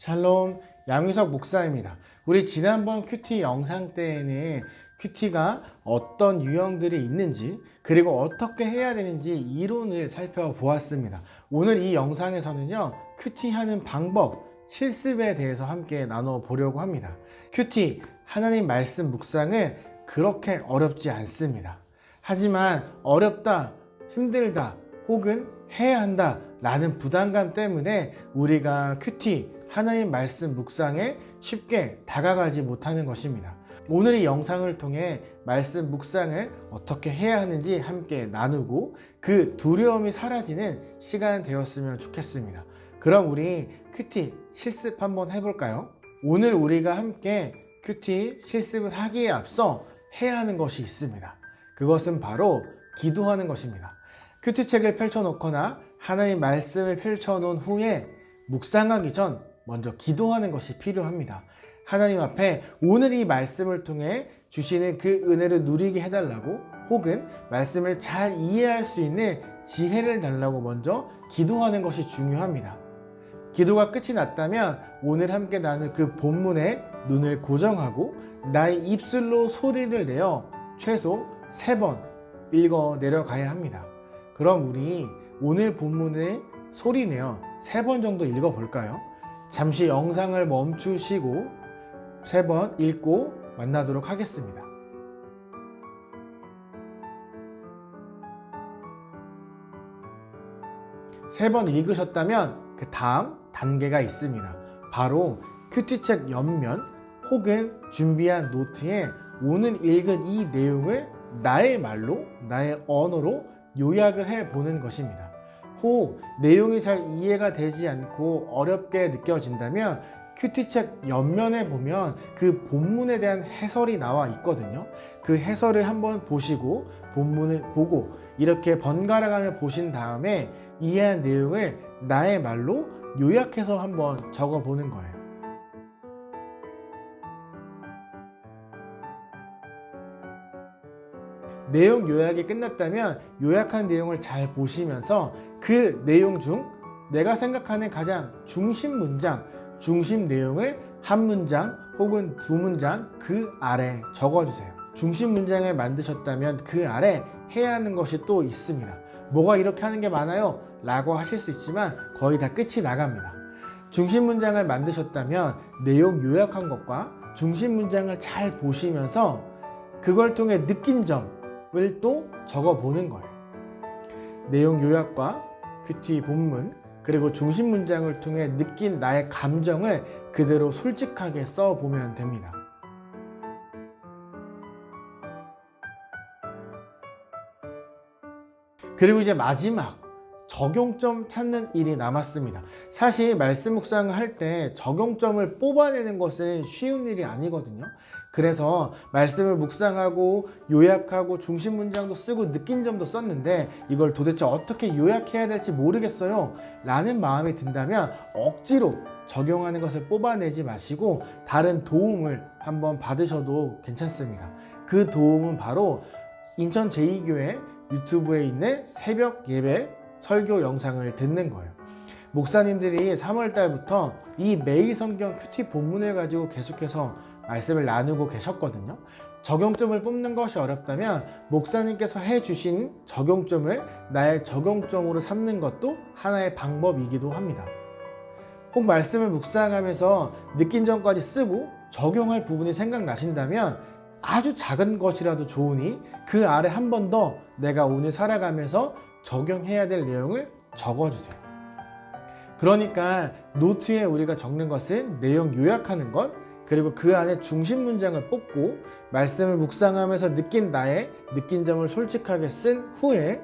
샬롬 양유석 목사입니다. 우리 지난번 큐티 영상 때에는 큐티가 어떤 유형들이 있는지 그리고 어떻게 해야 되는지 이론을 살펴보았습니다. 오늘 이 영상에서는요 큐티 하는 방법 실습에 대해서 함께 나눠 보려고 합니다. 큐티 하나님 말씀 묵상은 그렇게 어렵지 않습니다. 하지만 어렵다, 힘들다, 혹은 해야 한다 라는 부담감 때문에 우리가 큐티 하나님 말씀 묵상에 쉽게 다가가지 못하는 것입니다. 오늘 이 영상을 통해 말씀 묵상을 어떻게 해야 하는지 함께 나누고 그 두려움이 사라지는 시간 되었으면 좋겠습니다. 그럼 우리 큐티 실습 한번 해볼까요? 오늘 우리가 함께 큐티 실습을 하기에 앞서 해야 하는 것이 있습니다. 그것은 바로 기도하는 것입니다. 큐티 책을 펼쳐놓거나 하나님 말씀을 펼쳐놓은 후에 묵상하기 전 먼저 기도하는 것이 필요합니다. 하나님 앞에 오늘 이 말씀을 통해 주시는 그 은혜를 누리게 해달라고 혹은 말씀을 잘 이해할 수 있는 지혜를 달라고 먼저 기도하는 것이 중요합니다. 기도가 끝이 났다면 오늘 함께 나눌 그 본문에 눈을 고정하고 나의 입술로 소리를 내어 최소 세번 읽어 내려가야 합니다. 그럼 우리 오늘 본문을 소리 내어 세번 정도 읽어 볼까요? 잠시 영상을 멈추시고 세 번 읽고 만나도록 하겠습니다. 세 번 읽으셨다면 그 다음 단계가 있습니다. 바로 큐티책 옆면 혹은 준비한 노트에 오늘 읽은 이 내용을 나의 말로, 나의 언어로 요약을 해 보는 것입니다. 혹 내용이 잘 이해가 되지 않고 어렵게 느껴진다면 큐티책 옆면에 보면 그 본문에 대한 해설이 나와 있거든요. 그 해설을 한번 보시고 본문을 보고 이렇게 번갈아 가며 보신 다음에 이해한 내용을 나의 말로 요약해서 한번 적어 보는 거예요. 내용 요약이 끝났다면 요약한 내용을 잘 보시면서 그 내용 중 내가 생각하는 가장 중심 문장, 중심 내용을 한 문장 혹은 두 문장 그 아래 적어주세요. 중심 문장을 만드셨다면 그 아래 해야 하는 것이 또 있습니다. 뭐가 이렇게 하는 게 많아요? 라고 하실 수 있지만 거의 다 끝이 나갑니다. 중심 문장을 만드셨다면 내용 요약한 것과 중심 문장을 잘 보시면서 그걸 통해 느낀 점을 또 적어 보는 거예요. 내용 요약과 큐티 본문 그리고 중심 문장을 통해 느낀 나의 감정을 그대로 솔직하게 써 보면 됩니다. 그리고 이제 마지막 적용점 찾는 일이 남았습니다. 사실 말씀 묵상을 할 때 적용점을 뽑아내는 것은 쉬운 일이 아니거든요. 그래서 말씀을 묵상하고 요약하고 중심 문장도 쓰고 느낀 점도 썼는데 이걸 도대체 어떻게 요약해야 될지 모르겠어요. 라는 마음이 든다면 억지로 적용하는 것을 뽑아내지 마시고 다른 도움을 한번 받으셔도 괜찮습니다. 그 도움은 바로 인천 제2교회 유튜브에 있는 새벽 예배 설교 영상을 듣는 거예요. 목사님들이 3월 달부터 이 매일 성경 큐티 본문을 가지고 계속해서 말씀을 나누고 계셨거든요. 적용점을 뽑는 것이 어렵다면 목사님께서 해주신 적용점을 나의 적용점으로 삼는 것도 하나의 방법이기도 합니다. 혹 말씀을 묵상하면서 느낀 점까지 쓰고 적용할 부분이 생각나신다면 아주 작은 것이라도 좋으니 그 아래 한 번 더 내가 오늘 살아가면서 적용해야 될 내용을 적어주세요. 그러니까 노트에 우리가 적는 것은 내용 요약하는 것, 그리고 그 안에 중심 문장을 뽑고 말씀을 묵상하면서 느낀 나의 느낀 점을 솔직하게 쓴 후에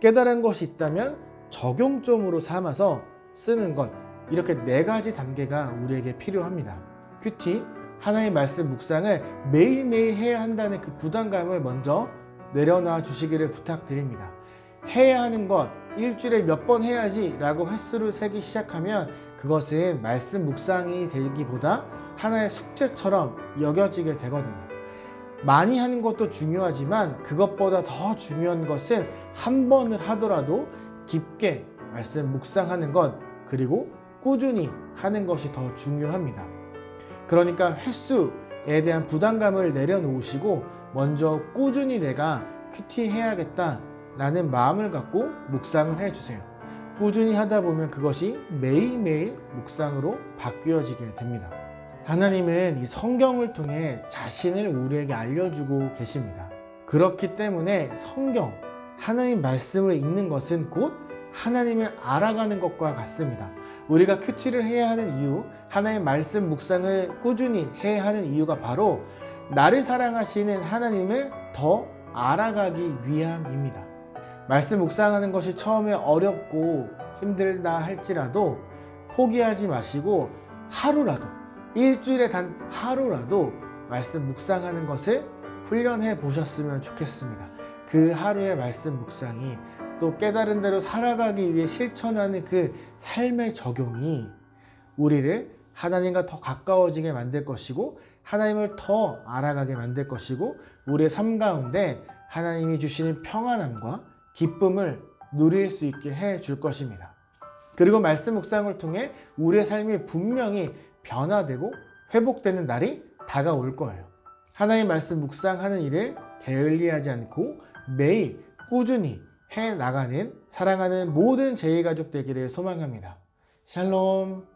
깨달은 것이 있다면 적용점으로 삼아서 쓰는 것. 이렇게 네 가지 단계가 우리에게 필요합니다. 큐티, 하나의 말씀 묵상을 매일매일 해야 한다는 그 부담감을 먼저 내려놔 주시기를 부탁드립니다. 해야 하는 것 일주일에 몇 번 해야지 라고 횟수를 세기 시작하면 그것은 말씀 묵상이 되기보다 하나의 숙제처럼 여겨지게 되거든요. 많이 하는 것도 중요하지만 그것보다 더 중요한 것은 한 번을 하더라도 깊게 말씀 묵상하는 것 그리고 꾸준히 하는 것이 더 중요합니다. 그러니까 횟수에 대한 부담감을 내려놓으시고 먼저 꾸준히 내가 큐티 해야겠다 라는 마음을 갖고 묵상을 해주세요. 꾸준히 하다 보면 그것이 매일매일 묵상으로 바뀌어지게 됩니다. 하나님은 이 성경을 통해 자신을 우리에게 알려주고 계십니다. 그렇기 때문에 성경, 하나님 말씀을 읽는 것은 곧 하나님을 알아가는 것과 같습니다. 우리가 큐티를 해야 하는 이유, 하나님 말씀 묵상을 꾸준히 해야 하는 이유가 바로 나를 사랑하시는 하나님을 더 알아가기 위함입니다. 말씀 묵상하는 것이 처음에 어렵고 힘들다 할지라도 포기하지 마시고 하루라도 일주일에 단 하루라도 말씀 묵상하는 것을 훈련해 보셨으면 좋겠습니다. 그 하루의 말씀 묵상이 또 깨달은 대로 살아가기 위해 실천하는 그 삶의 적용이 우리를 하나님과 더 가까워지게 만들 것이고 하나님을 더 알아가게 만들 것이고 우리의 삶 가운데 하나님이 주시는 평안함과 기쁨을 누릴 수 있게 해 줄 것입니다. 그리고 말씀 묵상을 통해 우리의 삶이 분명히 변화되고 회복되는 날이 다가올 거예요. 하나님 말씀 묵상하는 일을 게을리하지 않고 매일 꾸준히 해 나가는 사랑하는 모든 제이 가족 되기를 소망합니다. 샬롬.